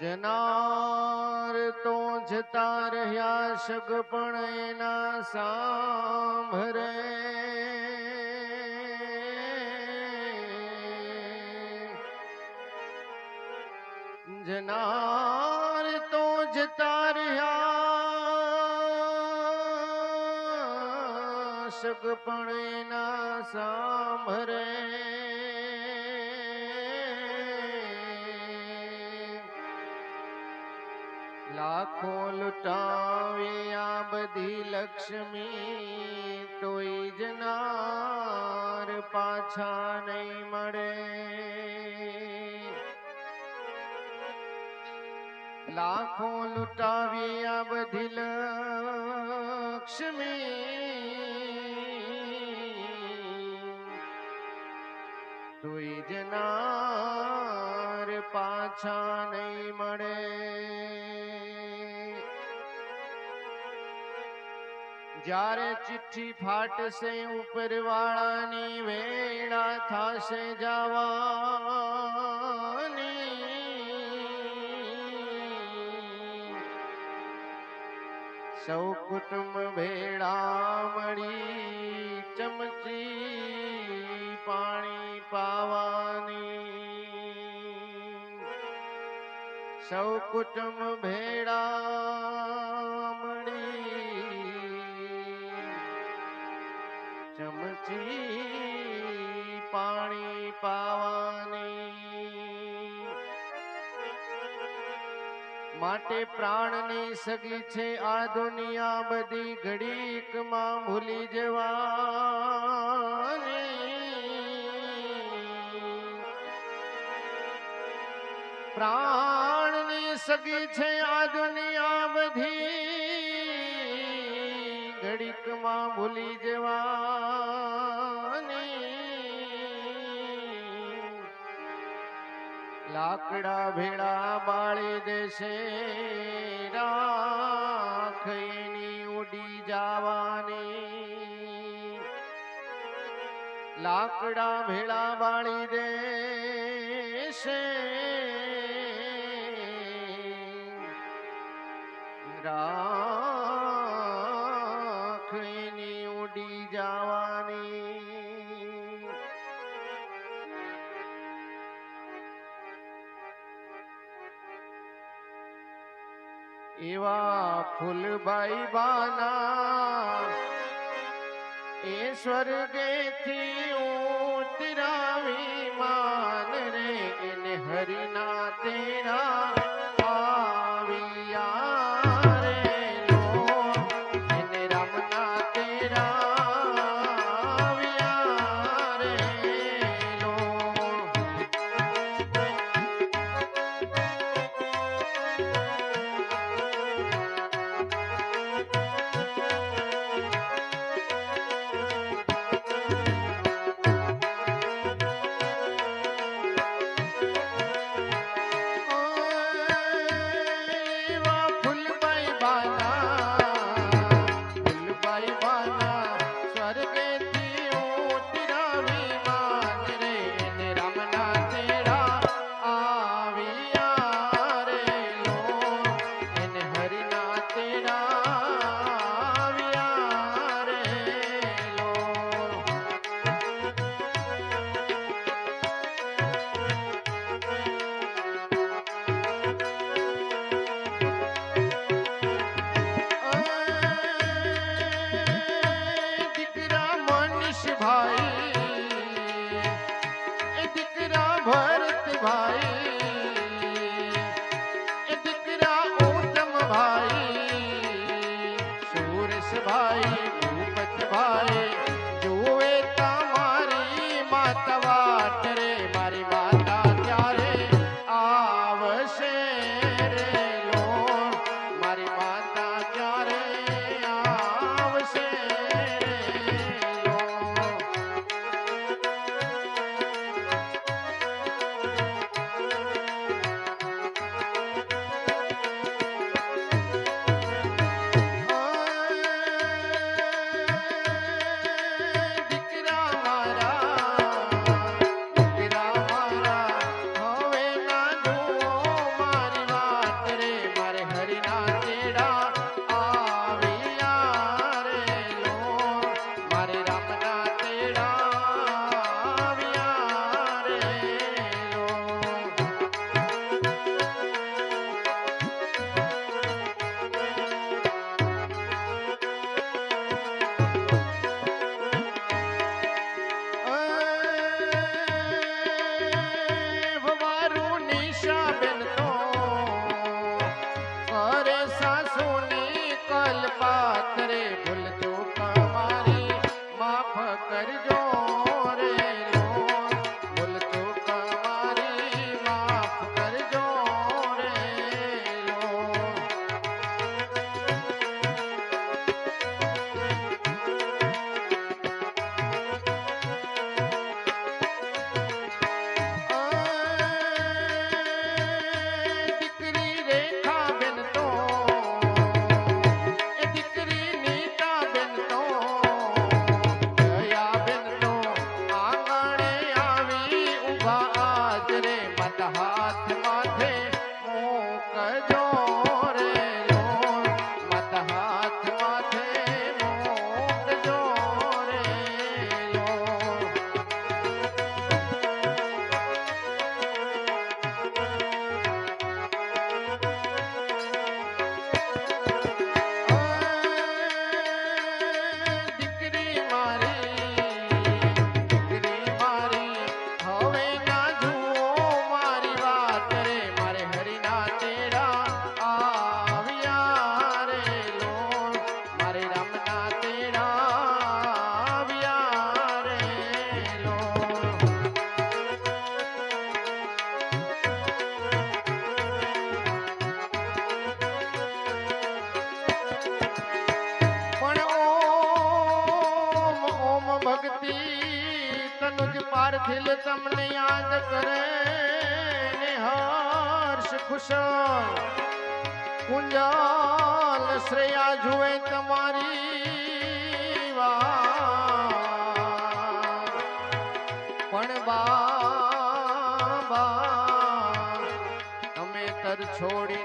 જનાર તો જતા રહ્યા સગપણ એના સાંભરે જનાર તો જતા રહ્યા સગપણ એના સાંભરે લાખો લૂંટાવે આ બધી લક્ષ્મી તોય જનાર પાછા નહીં મળે. લાખો લૂંટાવી બધી લક્ષ્મી તોય જનાર પાછા નહીં મળે. જ્યારે ચિઠ્ઠી ફાટશે ઉપર વાળાની વેળા થશે જવાની. સૌ કુટુંબ ભેળા મળી ચમચી પાણી પાવાની. સૌ કુટુંબ ભેળા માટે પ્રાણની સગી છે આ દુનિયા બધી ઘડીકમાં ભૂલી જવાની. પ્રાણની સગી છે આ દુનિયા બધી ઘડીકમાં ભૂલી જવાની. લાકડા ભેળા બાળી દેશે. રાખની ઉડી જવાની. લાકડા ભેળા બાળી દેશે. એવા ફૂલબાઈ બાના. એ સ્વર્ગેથી ઉતરાવી માન રે એને હરિના તેરા. અખિલ તમને યાદ કરે ને હર્ષ ખુશાલ કુંજાલ શ્રેયા જુએ તમારી વાત પણ બા તમે તર છોડી